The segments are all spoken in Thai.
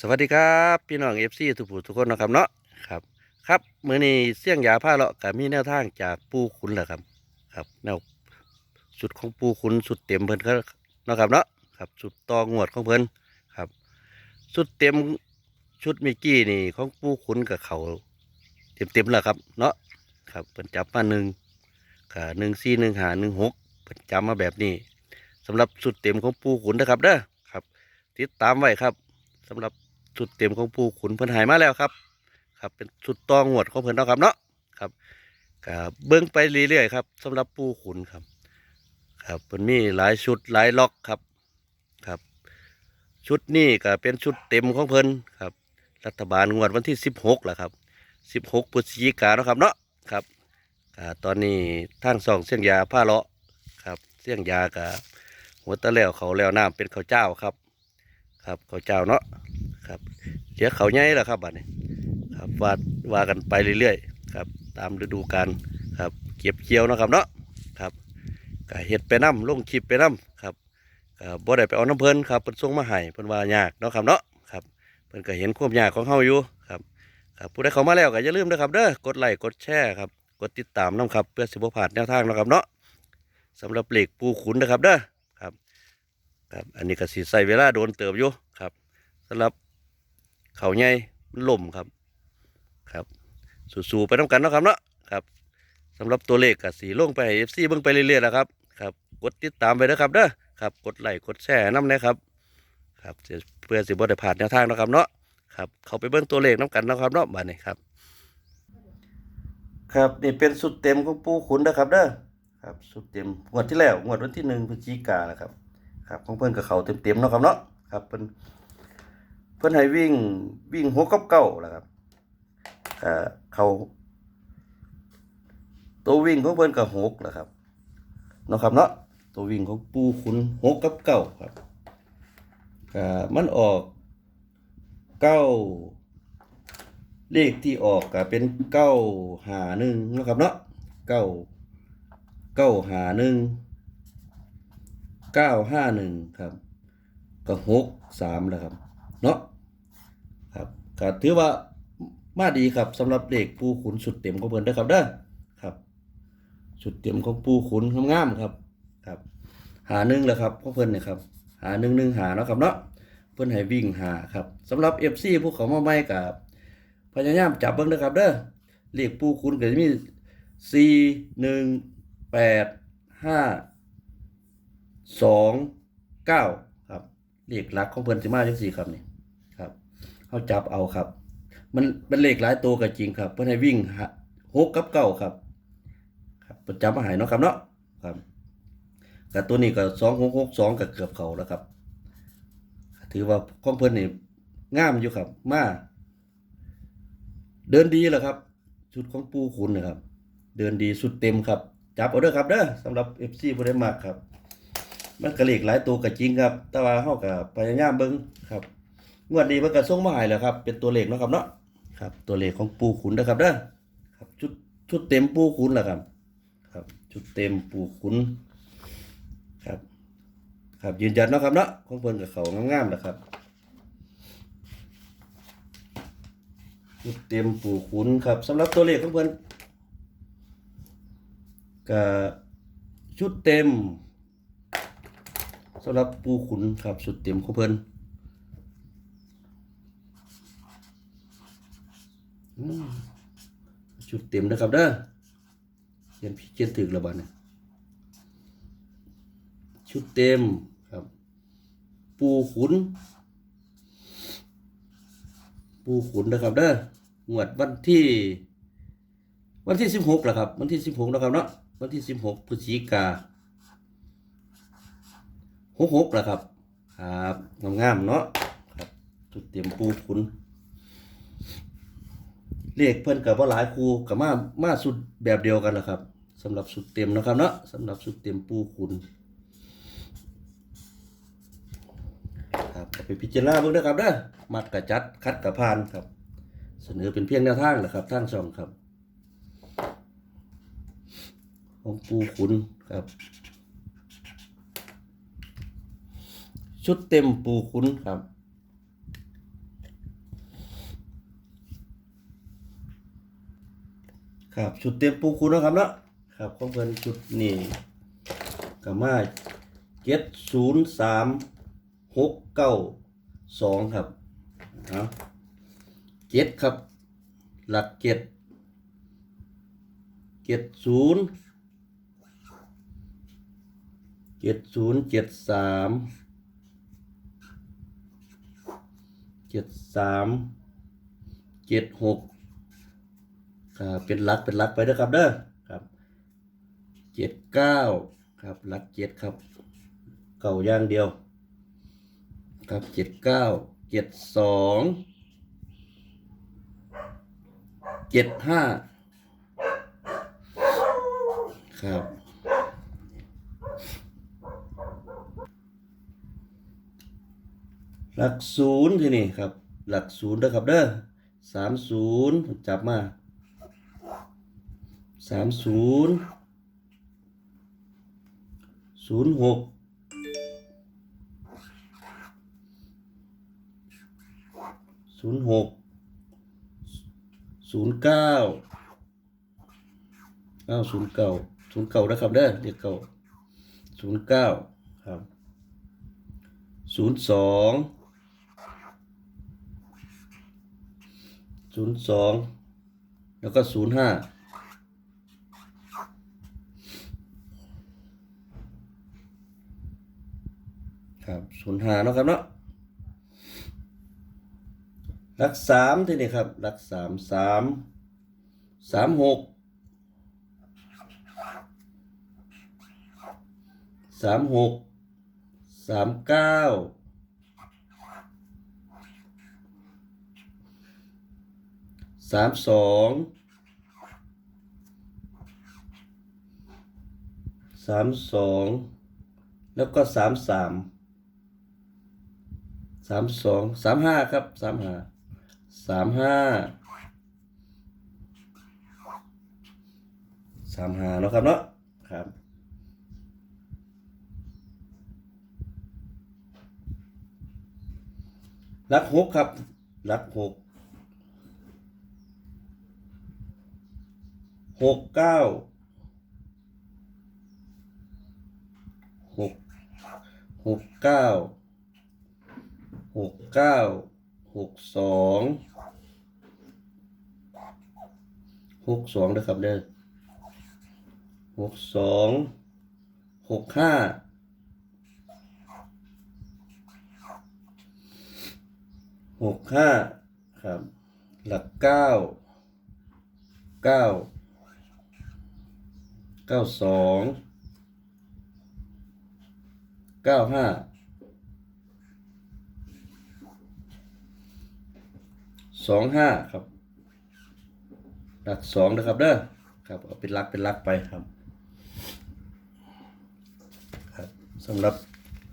สวัสดีครับพี่น้องเอฟซีทุกผู้ทุกคนนะครับเนาะครับ ครับมือนี้เสี่ยงยาผ้าเลาะกับมีแนวทางจากปูขุนแหละครับ ครับแนวสุดของปูขุนสุดเต็มเพิ่นก็เนะครับเนาะครับสุดตองวดของเพิ่นครับ สุดเต็มชุดมิกกี้นี่ของปูขุนกับเขาเต็มเต็มแล้วครับ เนาะครับเพิ่นจับมาหนึ่งกับหนึ่งสี่หนึ่งหาหนึ่งหกเพิ่นจำมาแบบนี้สำหรับสุดเต็มของปูขุนนะครับเด้อครับ ติดตามไว้ครับสำหรับ สุดเต็มของปูขุนเพิ่นหายมาแล้วครับ ครับเป็นสุดตองหวดของเพิ่นเนาะครับเนาะครับก็เบิ่งไปเรื่อยๆครับสำหรับปูขุนครับ ครับเพิ่นมีหลายชุดหลายล็อกครับครับ ชุดนี้ก็เป็นชุดเต็มของเพิ่นครับ รัฐบาลงวดวันที่16แหละครับ16พฤศจิกายนเนาะครับเนาะครับก็ตอนนี้ทางสองเสียงยาผ้าเลาะครับเสียงยากับหัวตะแล้วเขาแล้วน้ำเป็นข้าวเจ้าครับ ครับข้าวเจ้าเนาะ ครับเดี๋ยวเขาใหญ่แล้วครับบัดนี้ครับว่าว่ากันไปเรื่อยๆครับ ตามฤดูกาลครับ เก็บเกี่ยวนะครับเนาะครับก็เห็ดไปน้ำลงคลิปไปน้ำครับก็บ่ได้ไปเอาน้ำเพลินครับเพิ่นส่งมาให้เพิ่นว่ายากเนาะครับเนาะครับเพิ่นก็เห็นความยากของเฮาอยู่ครับครับผู้ใดเข้ามาแล้วก็อย่าลืมนะครับเด้อกดไลค์กดแชร์ครับกดติดตามน้ำครับเพื่อสิบ่พาดแนวทางนะครับเนาะสำหรับเหล็กปูขุนนะครับเด้อครับครับ อันนี้ก็สิใส่เวลาโดนเติบอยู่ครับสำหรับ เขาใหญ่มันล่มครับครับสู้ๆไปน้ำกันเนาะครับเนาะครับสำหรับตัวเลขกับสีลงไปเอฟซีเบิ่งไปเรื่อยๆนะครับครับกดติดตามไปนะครับเด้อครับกดไลค์กดแชร์น้ำนะครับครับเพื่อสิบ่ได้ผ่านแนวทางนะครับเนาะครับเขาไปเบิ่งตัวเลขน้ำกันนะครับเนาะบัดนี้ครับครับนี่เป็นสุดเต็มของปูขุนนะครับเด้อครับสุดเต็มงวดที่แล้วงวดวันที่หนึ่งพฤศจิกาแล้วครับครับของเพิ่อนกับเขาเต็มๆเนาะครับเนาะครับเพิ่น เพิ่อนให้วิ่งวิ่งหัวกับเก้าแล้วครับเขาตัววิ่งของเพิ่อนกับหกแหละครับเนาะครับเนาะตัววิ่งของปูขุนหกกับเก้าครับก็มันออกเก้าเลขที่ออกก็เป็นเก้าหาหนึ่งนะครับเนาะเก้าเก้าหาหนึ่งเก้าห้าหนึ่งครับก็หกสามแล้วครับ เนาะ ก็ถือว่ามาดีครับสำหรับเด็กปูขุนสุดเต็มของเพิ่นเด้อครับเด้อครับ สุดเต็มของปูขุนงามๆครับครับ หาหนึ่งแล้วครับของเพิ่นเนี่ยครับ หาหนึ่งหนึ่งหาเนาะครับเนาะเพิ่นให้วิ่งหาครับสำหรับ FC พวกเขามาใหม่กับพยายามจับเบิ่งเด้อครับเด้อเลขปูขุนก็จะมีสี่หนึ่งแปดห้าสองเก้าครับเลขหลักของเพิ่นสิมาจังซี่ครับนี่ครับ เฮาจับเอาครับ มันเป็นเลขหลายตัวก็จริงครับ เพื่อให้วิ่งหะหกกับเก้าครับ ครับประจำมาหายเนาะครับเนาะครับกับตัวนี้ก็สองหกหกสองกับเกือบเขาแล้วครับ ถือว่าของเพิ่นนี่งามอยู่ครับมาเดินดีแหละครับชุดของปูขุนนะครับ เดินดีสุดเต็มครับ จับเอาเด้อครับเด้อสำหรับ FC ผู้ใดมากครับ มันก็เลขหลายตัวก็จริงครับ แต่ว่าเฮาก็พยายามเบิ่งครับ งวดนี้มันก็ส่งมาให้แล้วครับ เป็นตัวเลขเนาะครับเนาะครับ ตัวเลขของปูขุนนะครับเด้อครับชุดชุดเต็มปูขุนแหละครับ ครับ ชุดเต็มปูขุนครับ ครับยืนยันเนาะครับเนาะของเพิ่นกับเขางามๆนะครับชุดเต็มปูขุนครับสำหรับตัวเลขของเพิ่นก็ชุดเต็มสำหรับปูขุนครับชุดเต็มของเพิ่น อืม ชุดเต็มนะครับเด้อเขียนพี่เขียนถึกแล้วบ้านะชุดเต็มครับ ปูขุน ปูขุนนะครับเด้องวดวันที่ วันที่สิบหกแหละครับ วันที่สิบหกนะครับเนาะวันที่สิบหกพฤศจิกาหกหกแหละครับ ครับงามๆเนาะครับชุดเต็มปูขุน เลขเพิ่นกับว่าหลายครูกับมามาสุดแบบเดียวกันแหละครับสำหรับสุดเต็มนะครับเนาะสำหรับสุดเต็มปูคุณครับไปพิจารณาเบิ่งเด้อครับเด้อมัดกระจัดคัดกระพานครับ เสนอเป็นเพียงแนวทางแหละครับทางช่องครับ ของปูขุนครับ ชุดเต็มปูขุนครับ ครับชุดเต็มปูคุณนะครับเนาะครับของเพิ่นชุดนี่ก็มาเจ็ดศูนย์สามหกเก้าสองครับเอาเจ็ดครับ หลักเจ็ดเจ็ดศูนย์เจ็ดศูนย์เจ็ดสามเจ็ดสามเจ็ดหก ครับเป็นหลักเป็นหลักไปเด้อครับเด้อครับเจ็ดเก้าครับหลักเจ็ดครับ เก่าย่างเดียว ครับเจ็ดเก้าเจ็ดสองเจ็ดห้าครับหลักศูนย์ที่นี่ครับ หลักศูนย์เด้อครับเด้อสามศูนย์จับมา สามศูนย์ศูนย์หกศูนย์หกศูนย์เก้าเก้าศูนย์เก้าศูนย์เก้านะครับเด้อเรียกเก้าศูนย์เก้าครับศูนย์สองศูนย์สองแล้วก็ศูนย์ห้า ครับศูนย์หาเนาะครับเนาะหลักสามที่นี่ครับหลักสามสามสามหกสามหกสามเก้าสามสองสามสองแล้วก็สามสาม สามสองสามห้าครับสามห้าสามห้าสามห้าเนาะครับเนาะครับลักหกครับลักหกหกเก้าหกหกเก้า หกเก้าหกสองหกสองนะครับเด้อหกสองหกห้าหกห้าครับ หลักเก้าเก้าเก้าสองเก้าห้า สองห้าครับ หลักสองนะครับเด้อครับเอาเป็นหลักเป็นหลักไปครับครับสำหรับ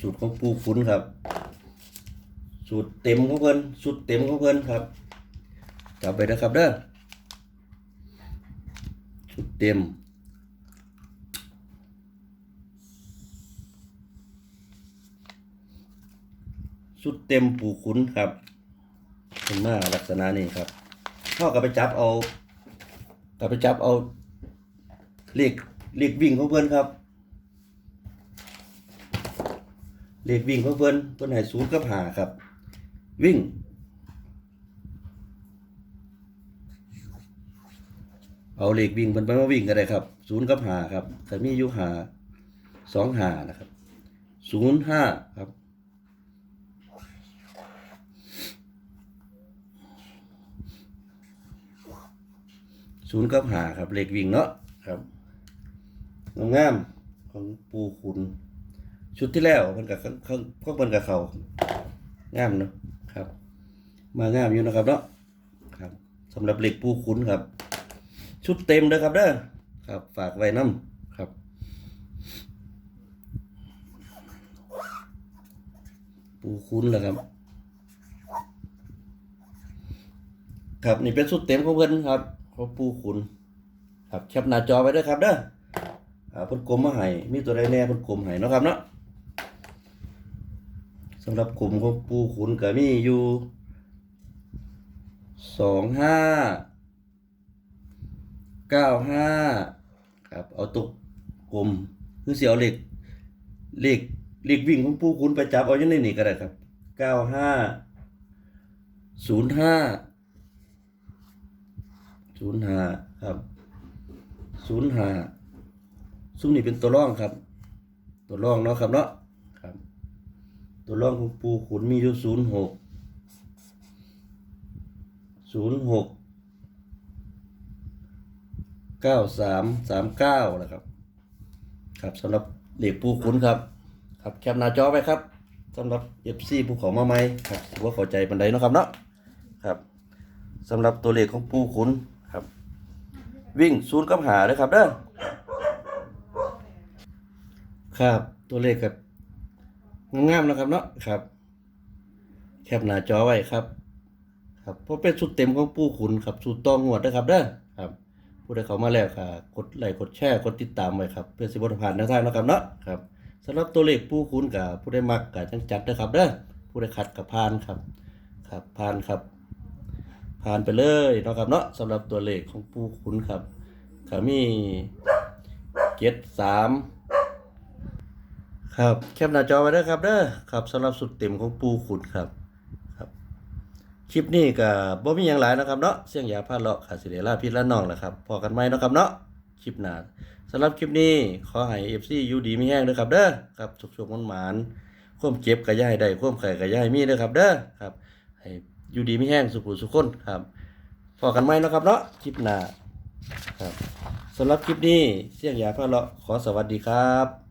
สูตรของปูขุนครับ สูตรเต็มของเพิ่นสูตรเต็มของเพิ่นครับจับไปนะครับเด้อสูตรเต็มสุดเต็มปูขุนครับ เป็นมาลักษณะนี้ครับเข้ากับไปจับเอากับไปจับเอาเลขเลขวิ่งของเพื่อนครับเลขวิ่งของเพื่อนเพื่อนให้ศูนย์กับหาครับ วิ่ง เอาเลขวิ่งเพิ่นไปมาวิ่งก็ได้ครับศูนย์กับหาครับแต่มีอยู่หาสองหานะครับศูนย์ห้าครับ ศูนย์กับหาครับเลขวิ่งเนาะครับงามๆของปูขุนชุดที่แล้วมันกับเขาเขาเพิ่นกับเขางามเนาะครับ มางามอยู่นะครับเนาะครับสำหรับเหล็กปูขุนครับ ชุดเต็มเลยครับเด้อครับ ฝากไว้น้ำครับ ปูขุนแหละครับ ครับนี่เป็นสุดเต็มของเพิ่นครับ ขอปูขุนครับแคปหน้าจอไว้ด้วยครับเด้ออ่าพิ่นกลมมาให้มีตัวใดแน่พิ่นกลมให้เนาะครับเนาะสำหรับกลุ่มขอปูขุนก็มีอยู่สองห้าเก้าห้าครับเอาตุกกลมคือเสียวเหล็กเหล็กเหล็กวิ่งของผู้คุณไปจับเอาอยู่ในนี่ก็ได้ครับเก้าห้าศูนย์ห้า ศูนย์ห้าครับศูนย์ห้าซุ้มนี่เป็นตัวร่องครับ ตัวร่องเนาะครับเนาะครับ ตัวร่องของปูขุนมีอยู่ศูนย์หกศูนย์หกเก้าสามสามเก้านะครับ ครับสำหรับเหล็กปูขุนครับ ครับแคปหน้าจอไว้ครับสำหรับเอฟซีภูเขามาใหม่ครับถือว่าเข้าใจปันไดเนาะครับเนาะครับสำหรับตัวเลขของปูขุนครับ วิ่งศูนย์กับหาเลยครับเด้อครับตัวเลขกับงามๆนะครับเนาะครับ แคปหน้าจอไว้ครับ ครับเพราะเป็นสุดเต็มของปู้ขุนครับสุดต้องงวดนะครับเด้อครับ ผู้ใดเข้ามาแล้วค่ะกดไลค์กดแชร์กดติดตามไว้ครับเพื่อสิบ่ได้ผ่านแนวทางนะครับเนาะครับสำหรับตัวเลขผู้คุ้นกับผู้ใดมักกับจังจัดนะครับเด้อผู้ใดขัดกับผ่านครับ ครับผ่านครับ ผ่านไปเลยเนาะครับเนาะสำหรับตัวเลขของผู้คุ้นครับก็มีเจ็ดสามครับแคปหน้าจอไว้เด้อครับเด้อครับสำหรับสุดเต็มของปูขุนครับครับ คลิปนี้ก็บ่มีหยังหลายนะครับเนาะเสียงยาพาเลาะขาสิเดลาพี่ละน้องแหละครับพอกันไหมเนาะครับเนาะคลิปหน้าสำหรับคลิปนี้ขอให้ FC อยู่ดีมีแห้งเด้อครับเด้อครับสุขๆหวานควมเจ็บก็อย่าให้ได้ควมไข้ก็อย่าให้มีเด้อครับเด้อครับให้ อยู่ดีไม่แห้งสุขสุขคนครับพอกันไหมนะครับเนาะคลิปหน้าครับสำหรับคลิปนี้เสี่ยงยาพาเลาะขอสวัสดีครับ